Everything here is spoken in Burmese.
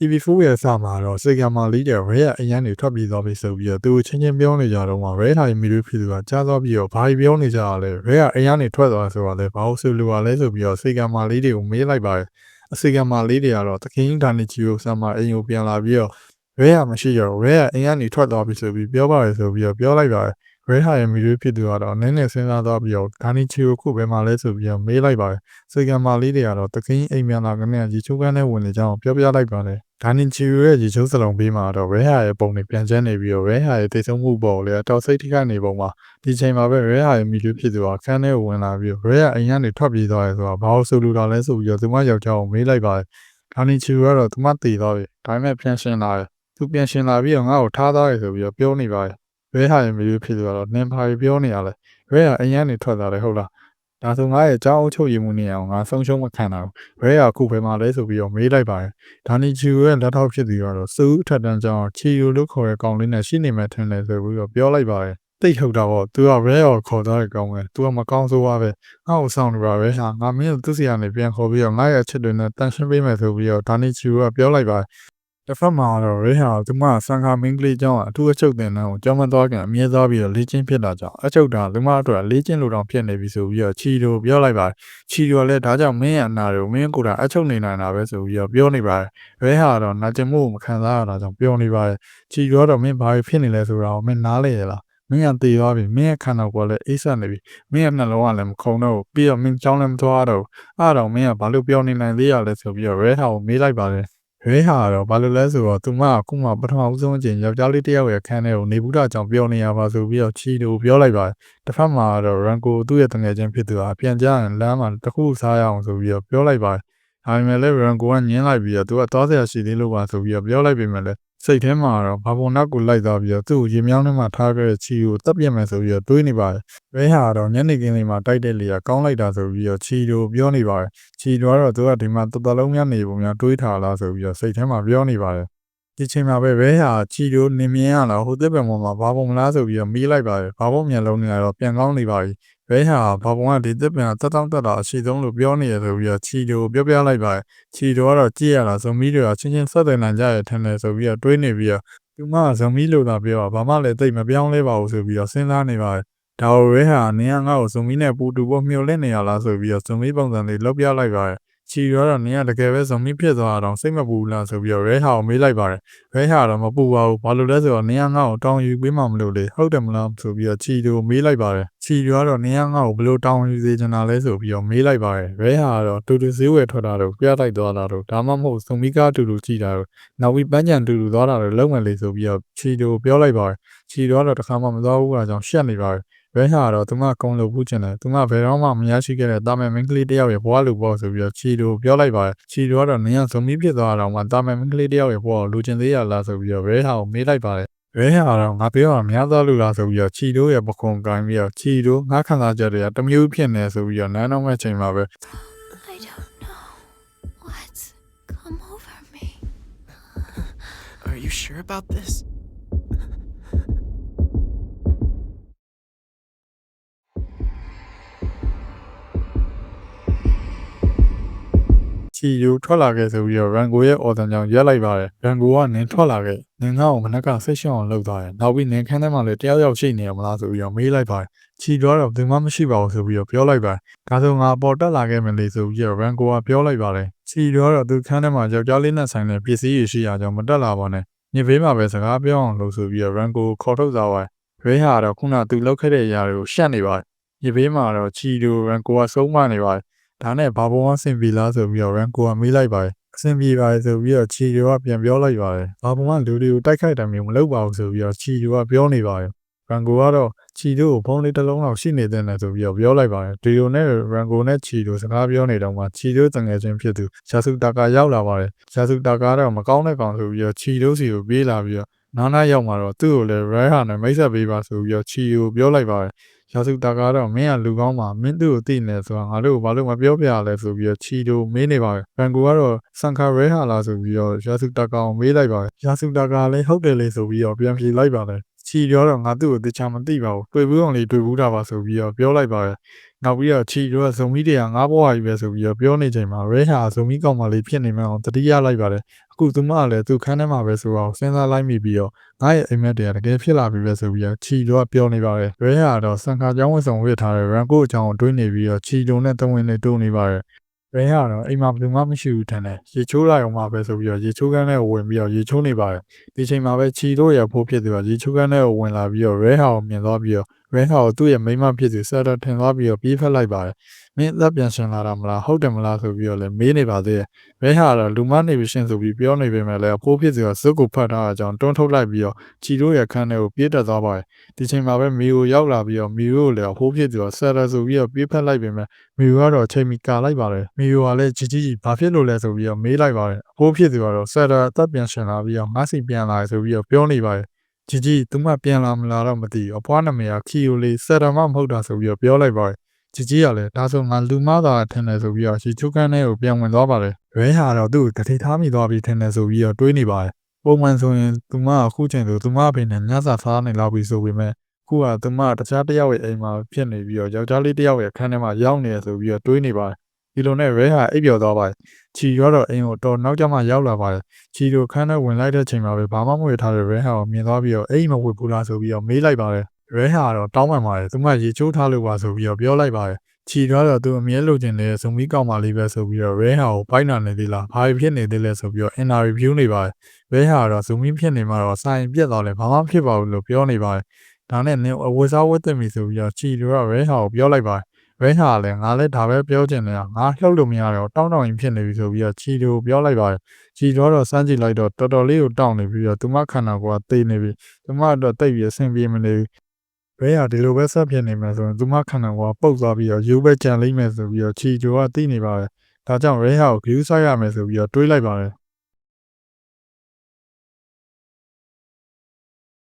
TV4 ရဲ့စာမှာတော့စေကံမာလေးတဲ့ Red ရဲ့အရန်တွေထွက်ပြေးသွားပြီဆိုပြီးတော့သူချင်းချင်းပြောနေကြတော့မှ Red ဟာမီလို့ဖြစ်သူကကြားသွားပြီးတော့ဘာကြီးပြောနေကြတာလဲ Red ကအရန်တွေထွက်သွားဆိုတာလဲဘာလို့ဆိုလိုပါလဲဆိုပြီးတော့စေကံမာလေးတွေကိုမေးလိုက်ပါတယ်အစေကံမာလေးတွေကတော့သခင်ဒါနီချီကိုဆာမအိမ်ကိုပြန်လာပြီးတော့ Red ကမရှိတော့ Red ကအရန်တွေထွက်သွားပြီဆိုပြီးပြောပါတယ်ဆိုပြီးတော့ပြောလိုက်ပါတယ် Red ဟာရဲ့မီလို့ဖြစ်သူကတော့နည်းနည်းစဉ်းစားသွားပြီးတော့ဒါနီချီကိုခုပဲမှလဲဆိုပြီးတော့မေးလိုက်ပါတယ်စေကံမာလေးတွေကတော့သခင်အိမ်ပြန်လာကနေရေချိုးကန်းနဲ့ဝင်နေကြအောင်ပြောပြလိုက်ပါတယ် ဒါနင်ချီရဲ့ရေချိုးစလုံးပေးမှာတော့ Red Hair ရဲ့ပုံတွေပြန်ကျန်းနေပြီးတော့ Red Hair ရဲ့တိတ်ဆုံးမှုပေါ်လေတော်စိတ်ထိခိုက်နေပုံမှာဒီချိန်မှာပဲ Red Hair ရဲ့မိလူဖြစ်သူကခန်းထဲကိုဝင်လာပြီး Red Hair အိမ်ကနေထွက်ပြေးသွားရဲဆိုတာဘာလို့ဆိုလိုတာလဲဆိုပြီးတော့သူမယောက်ျားကိုမေးလိုက်ပါတယ်ဒါနင်ချီကတော့သူမတည်သွားပြီဒါပေမဲ့ပြန်ရှင်းလာတယ်သူပြန်ရှင်းလာပြီးတော့ငါ့ကိုထားသွားရဲဆိုပြီးတော့ပြောနေပါတယ် Red Hair ရဲ့မိလူဖြစ်သူကတော့နင်ဘာပြောနေရလဲ Red Hair အိမ်ကနေထွက်သွားတယ်ဟုတ်လား ဒါဆိုငါရဲ့ကြောင်းအုပ်ချုပ်ရမှုနေအောင်ငါဆုံးရှုံးမခံတာဘူး။ Red Hair ခုပဲမှလဲဆိုပြီးတော့မေးလိုက်ပါတယ်။ဒါနီချီရဲ့လက်ထောက်ဖြစ်သူကတော့စူးအထက်တန်းကျောင်းချီယိုလို့ခေါ်တဲ့ကောင်လေးနဲ့ရှိနေမှထင်တယ်ဆိုပြီးတော့ပြောလိုက်ပါတယ်တိတ်ထုတ်တာပေါ့ तू က red ကိုခေါ်သွားတဲ့ကောင်ပဲ तू ကမကောင်းဆိုးပါပဲငါ့ကိုဆောင်နေပါပဲဟာငါမင်းကိုသူ့စီကနေပြန်ခေါ်ပြီးတော့ငါရဲ့အချစ်တွေနဲ့တန်ရှင်းပေးမယ်ဆိုပြီးတော့ဒါနီချီကပြောလိုက်ပါ တယ်တစ်ဖက်မှာတော့ red ဟာသူမဆန်ခါမင်းကလေးကျောင်းအထူးအချုပ်တင်တန်းကိုကျောင်းမသွားခင်အမြဲသွားပြီးတော့လေ့ကျင့်ဖြစ်တာကြောင့်အချုပ်တာလူမအတွက်လေ့ကျင့်လို့တောင်ဖြစ်နေပြီဆိုပြီးတော့ချီတို့ပြောလိုက်ပါတယ်ချီတို့လည်းဒါကြောင့်မင်းရဲ့အနာတွေကိုမင်းကိုယ်တိုင်အချုပ်နေနိုင်တာပဲဆိုပြီးတော့ပြောနေပါတယ်ရဲဟာတော့နာကျင်မှုကိုမခံစားရတာကြောင့်ပြောနေပါတယ်။ချီရောတော့မင်းဘာဖြစ်နေလဲဆိုတာကိုမင်းနားလေရလား။မင်းကတည်သွားပြီ။မင်းရဲ့ခန္ဓာကိုယ်ကလည်းအေးဆက်နေပြီ။မင်းရဲ့နှလုံးကလည်းမခုန်တော့ဘူး။ပြီးတော့မင်းကြောင်းလည်းမသွားတော့ဘူး။အဲ့တော့မင်းကဘာလို့ပြောနေနိုင်သေးရလဲဆိုပြီးတော့ရဲဟာကိုမေးလိုက်ပါတယ်။ ရဲဟာတော့ဘာလို့လဲဆိုတော့သူမကခုမှပထမဦးဆုံးအချိန်ယောက်ျားလေးတစ်ယောက်ရဲ့ခန်းထဲကိုနေဘူးတာကြောင့်ပြောနေရပါဆိုပြီးတော့ချီတို့ပြောလိုက်ပါတယ်။တစ်ဖက်မှာတော့ရန်ကိုသူ့ရဲ့တငယ်ချင်းဖြစ်သူဟာပြန်ကြရင်လမ်းမှာတစ်ခုစားရအောင်ဆိုပြီးတော့ပြောလိုက်ပါတယ်။ဒါပေမဲ့လည်းရန်ကိုကညင်းလိုက်ပြီးတော့သူကသွားစရာရှိသေးလို့ပါဆိုပြီးတော့ပြောလိုက်ပေမဲ့လည်း စိတ်ထဲမှာတော့ဘာပုံနောက်ကိုလိုက်သွားပြီးတော့သူ့ကိုရေမြောင်းထဲမှာထားခဲ့တဲ့ချီကိုတပ်ပြတ်မယ်ဆိုပြီးတော့တွေးနေပါတယ်။ရဲဟာတော့ညနေခင်းလေးမှာတိုက်တဲ့လေကကောင်းလိုက်တာဆိုပြီးတော့ချီတို့ပြောနေပါတယ်။ချီတို့ကတော့သူကဒီမှာတတလုံးများနေပုံများတွေးထားလားဆိုပြီးတော့စိတ်ထဲမှာပြောနေပါတယ်။ ဒီချိန်မှာပဲရဲဟာချီတို့နေမြင်ရလာဟိုတစ်ပံပေါ်မှာဘာပုံမလားဆိုပြီးတော့မေးလိုက်ပါတယ်။ဘာပုံမျက်လုံးတွေကတော့ပြန်ကောင်းနေပါပြီ။ရဲဟာဘာပုံကဒီတစ်ပံတက်တောင့်တက်တာအရှိဆုံးလို့ပြောနေရဆိုပြီးတော့ချီတို့ပြောပြလိုက်ပါတယ်။ချီတို့ကတော့ကြည့်ရတာဇုံမီတွေကချင်းချင်းဆက်သွယ်နိုင်ကြရထင်တယ်ဆိုပြီးတော့တွေးနေပြီးတော့သူမကဇုံမီလို့သာပြောတာဘာမှလည်းသိမပြောင်းလဲပါဘူးဆိုပြီးတော့စဉ်းစားနေပါတယ်။ဒါကိုရဲဟာနင်းကငါ့ကိုဇုံမီနဲ့ပူတူဖို့မျှော်လင့်နေရလားဆိုပြီးတော့ဇုံမီပုံစံလေးလောက်ပြလိုက်ပါတယ်။ ချီရောတော့နင်းကတကယ်ပဲဇုံမီဖြစ်သွားတာတော့စိတ်မပူဘူးလားဆိုပြီးတော့ရဲဟာကိုမေးလိုက်ပါတယ်။ရဲဟာတော့မပူပါဘူး။ဘာလို့လဲဆိုတော့နင်းကငါ့ကိုတောင်းယူပေးမှမလို့လေဟုတ်တယ်မလားဆိုပြီးတော့ချီတို့မေးလိုက်ပါတယ်။ချီရောတော့နင်းကငါ့ကိုဘလို့တောင်းယူစေချင်တာလဲဆိုပြီးတော့မေးလိုက်ပါတယ်။ရဲဟာတော့တူတူဈေးဝယ်ထွက်တာတော့ပြလိုက်သွားတာတော့ဒါမှမဟုတ်ဇုံမီကားတူတူကြည့်တာတော့နောက်ပြီးပန်းချံတူတူသွားတာတော့လုံးဝလေဆိုပြီးတော့ချီတို့ပြောလိုက်ပါတယ်။ချီတို့ကတော့တခါမှမသွားဘူးကကြောင့်ရှက်နေပါတယ်။ ရဲဟာတော့သူမကုံလို့ဘူးချင်တယ်သူမဘယ်တော့မှမရရှိခဲ့တဲ့တာမန်မင်းကလေးတယောက်ရဲ့ဘဝလိုပေါ့ဆိုပြီးတော့ချီတို့ပြောလိုက်ပါတယ်ချီတို့ကတော့နင်းကဇုံမီဖြစ်သွားတာမှတာမန်မင်းကလေးတယောက်ရဲ့ဘဝကိုလိုချင်သေးရလားဆိုပြီးတော့ရဲဟာကိုမေးလိုက်ပါတယ်ရဲဟာတော့ငါပြောတာများသွားလို့လားဆိုပြီးတော့ချီတို့ရဲ့ပခုံကိုင်းပြီးတော့ချီတို့ငါခံစားချက်တွေကတမျိုးဖြစ်နေဆိုပြီးတော့နန်းတော့မဲ့ချိန်မှာပဲ I don't know what's come over me. Are you sure about this? ချီယူထွက်လာခဲ့ဆိုပြီးတော့ရန်ကိုရဲ့အော်တန်ကြောင့်ရက်လိုက်ပါတယ်ရန်ကိုကနင်းထွက်လာခဲ့နင်းငါ့ကိုမနက်ကဆိတ်ရှောင်းအောင်လုပ်သွားတယ်နောက်ပြီးနင်းခန်းထဲမှာလည်းတယောက်ယောက်ရှိနေရမလားဆိုပြီးတော့မေးလိုက်ပါတယ်ချီတော့တော့ဒီမှမရှိပါဘူးဆိုပြီးတော့ပြောလိုက်ပါတယ်ဒါဆိုငါပေါ်တက်လာခဲ့မယ်လေဆိုပြီးတော့ရန်ကိုကပြောလိုက်ပါတယ်ချီတော့တော့သူခန်းထဲမှာယောက်ျားလေးနဲ့ဆိုင်တဲ့ပစ္စည်းတွေရှိရကြောင်းမတက်လာပါနဲ့ညဘေးမှာပဲစကားပြောအောင်လို့ဆိုပြီးတော့ရန်ကိုခေါ်ထုတ်သွားပါတယ်ရဲဟာတော့ခုနသူလောက်ခဲ့တဲ့အရာတွေကိုရှက်နေပါတယ်ညဘေးမှာတော့ချီတို့ရန်ကိုကဆုံးမနေပါတယ် ဒါနဲ့ဘာဘုံအဆင်ပြေလားဆိုပြီးတော့ရန်ကိုကမေးလိုက်ပါတယ်အဆင်ပြေပါတယ်ဆိုပြီးတော့ချီတွေကပြန်ပြောလိုက်ပါတယ်ဘာဘုံကလူတွေကိုတိုက်ခိုက်တယ်မျိုးမလုပ်ပါဘူးဆိုပြီးတော့ချီတွေကပြောနေပါတယ်ရန်ကိုကတော့ချီတို့ကိုဖုန်းလေးတစ်လုံးလောက်ရှိနေတဲ့နဲ့ဆိုပြီးတော့ပြောလိုက်ပါတယ်ဒီလိုနဲ့ရန်ကိုနဲ့ချီတို့စကားပြောနေတော့မှချီတို့တငယ်ချင်းဖြစ်သူရာစုတာကာရောက်လာပါတယ်ရာစုတာကာတော့မကောင်းတဲ့ကောင်ဆိုပြီးတော့ချီတို့စီကိုပြေးလာပြီးတော့နားနားရောက်มาတော့သူ့ကိုလည်းရဲဟာနဲ့မိတ်ဆက်ပေးပါဆိုပြီးတော့ချီကိုပြောလိုက်ပါတယ် ရာစုတာကတော့မင်းကလူကောင်းပါမင်းသူ့ကိုသိနေဆိုတာငါတို့ဘာလို့မပြောပြရလဲဆိုပြီးတော့ချီတို့မေးနေပါတယ်ဘန်ကူကတော့စန်ခါရဲဟာလာဆိုပြီးတော့ရာစုတာကောင်မေးလိုက်ပါတယ်ရာစုတာကလည်းဟုတ်တယ်လေဆိုပြီးတော့ပြန်ဖြေလိုက်ပါတ ယ်ချီချီပြောတော့ငါသူ့ကိုတခြားမသိပါဘူးတွေ့ဘူးအောင်လေးတွေ့ဘူးတာပါဆိုပြီးတော့ပြောလိုက်ပါတယ်နောက်ပြီးတော့ချီတော့ဇုံမီတွေကငါးဘွားကြီးပဲဆိုပြီးတော့ပြောနေချိန်မှာရဲဟာဇုံမီကောင်မလေးဖြစ်နေမှအောင်တတိယလိုက်ပါတယ်အခုသူမကလည်းသူခန်းထဲမှာပဲဆိုတော့စဉ်းစားလိုက်မိပြီးတော့ငါရဲ့အိမ်မက်တွေကတကယ်ဖြစ်လာပြီပဲဆိုပြီးတော့ချီတော့ပြောနေပါတယ်ရဲဟာတော့စံခါကျောင်းဝတ်ဆောင်ဝတ်ထားတဲ့ရန်ကိုအကြောင်းကိုတွေးနေပြီးတော့ချီတုံနဲ့တဝင်းလေးတိုးနေပါတယ် ရဲဟာတော့အိမ်မှာဘယ်သူမှမရှိဘူးထင်တယ်ရေချိုးလိုက်အောင်မှပဲဆိုပြီးတော့ရေချိုးကန်းထဲကိုဝင်ပြီးတော့ရေချိုးနေပါတယ်ဒီချိန်မှာပဲချီတို့ရဲ့ဖိုးဖြစ်သူကရေချိုးကန်းထဲကိုဝင်လာပြီးတော့ရဲဟာကိုမြင်သွားပြီးတော့ ရဲဟာကိုသူ့ရဲ့မိန်းမဖြစ်သူဆက်တော့ထင်သွားပြီးတော့ပြေးဖက်လိုက်ပါတယ်မင်းအသက်ပြန်ရှင်လာတာမလားဟုတ်တယ်မလားဆိုပြီးတော့လည်းမေးနေပါသေးတယ်ရဲဟာတော့လူမနေပြီရှင်ဆိုပြီးပြောနေပေမဲ့လည်းဖိုးဖြစ်သူကဇုတ်ကိုဖတ်ထားတာကြောင့်တွန်းထုတ်လိုက်ပြီးတော့ချီတို့ရဲ့ခန်းထဲကိုပြေးတက်သွားပါတယ်ဒီချိန်မှာပဲမီကိုရောက်လာပြီးတော့မီကိုလည်းဖိုးဖြစ်သူကဆက်ရဆိုပြီးတော့ပြေးဖက်လိုက်ပေမဲ့မီယိုကတော့ချိန်မီကာလိုက်ပါတယ်မီယိုကလည်းជីជីကြီးဘာဖြစ်လို့လဲဆိုပြီးတော့မေးလိုက်ပါတယ်အဖိုးဖြစ်သူကတော့ဆက်တာအသက်ပြန်ရှင်လာပြီးတော့ငါစီပြန်လာဆိုပြီးတော့ပြောနေပါတယ် ជីជីသူမပြန်လာမလာတော့မသိဘူးအဖွားနာမည်ကခီယိုလေးဆက်တာမှမဟုတ်တာဆိုပြီးတော့ပြောလိုက်ပါတယ်ជីជីကလည်းဒါဆိုငါလူမသားထင်တယ်ဆိုပြီးတော့ရှီချုကန်းထဲကိုပြန်ဝင်သွားပါတယ်ရဲဟာတော့သူ့ကိုတတိထားမိသွားပြီးထင်တယ်ဆိုပြီးတော့တွေးနေပါတယ်ပုံမှန်ဆိုရင်သူမကအခုချိန်ဆိုသူမအဖေနဲ့ညစာစားနေလောက်ပြီဆိုပေမဲ့ ခုကသူမတခြားတစ်ယောက်ရဲ့အိမ်မှာဖြစ်နေပြီးတော့ယောက်ျားလေးတစ်ယောက်ရဲ့အခန်းထဲမှာရောက်နေရဆိုပြီးတော့တွေးနေပါတယ် ဒီလိုနဲ့ရဲဟာအိပ်ပျော်သွားပါတယ်ချီရောတော့အိမ်ကိုတော်နောက်ကျမှရောက်လာပါတယ်ချီတို့ခန်းထဲဝင်လိုက်တဲ့ချိန်မှာပဲဘာမှမဝေထားတဲ့ရဲဟာကိုမြင်သွားပြီးတော့အိမ်မဝေဘူးလားဆိုပြီးတော့မေးလိုက်ပါတယ်ရဲဟာတော့တောင်းပန်ပါတယ်သူမရေချိုးထားလို့ပါဆိုပြီးတော့ပြောလိုက်ပါတယ်ချီတော့တော့သူအမြဲလိုချင်နေတဲ့ဇုံမီကောက်မလေးပဲဆိုပြီးတော့ရဲဟာကိုပိုက်နာနေသေးလားဘာဖြစ်နေသေးလဲဆိုပြီးတော့ interview နေပါတယ်ရဲဟာတော့ဇုံမီဖြစ်နေမှတော့စာရင်ပြက်သွားလဲဘာမှဖြစ်ပါဘူးလို့ပြောနေပါတယ်ဒါနဲ့နင်အဝတ်စားဝတ်သက်ပြီဆိုပြီးတော့ချီတို့ကရဲဟာကိုပြောလိုက်ပါတယ် ရဲဟာကလည်းငါလည်းဒါပဲပြောချင်တယ်ငါလှုပ်လို့မရတော့တောင်းတောင်းရင်ဖြစ်နေပြီဆိုပြီးတော့ချီတို့ပြောလိုက်ပါတယ်ချီတို့တော့စမ်းကြည့်လိုက်တော့တော်တော်လေးကိုတောင်းနေပြီးတော့သူမခန္ဓာကိုယ်ကတိတ်နေပြီသူမတော့တိတ်ပြီးအဆင်ပြေမနေဘူးရဲဟာဒီလိုပဲဆက်ဖြစ်နေမှဆိုရင်သူမခန္ဓာကိုယ်ကပုတ်သွားပြီးတော့ယူပဲကြံလိမ့်မယ်ဆိုပြီးတော့ချီတို့ကသိနေပါတယ်ဒါကြောင့်ရဲဟာကိုဂယူးဆိုင်ရမယ်ဆိုပြီးတော့တွေးလိုက်ပါတယ်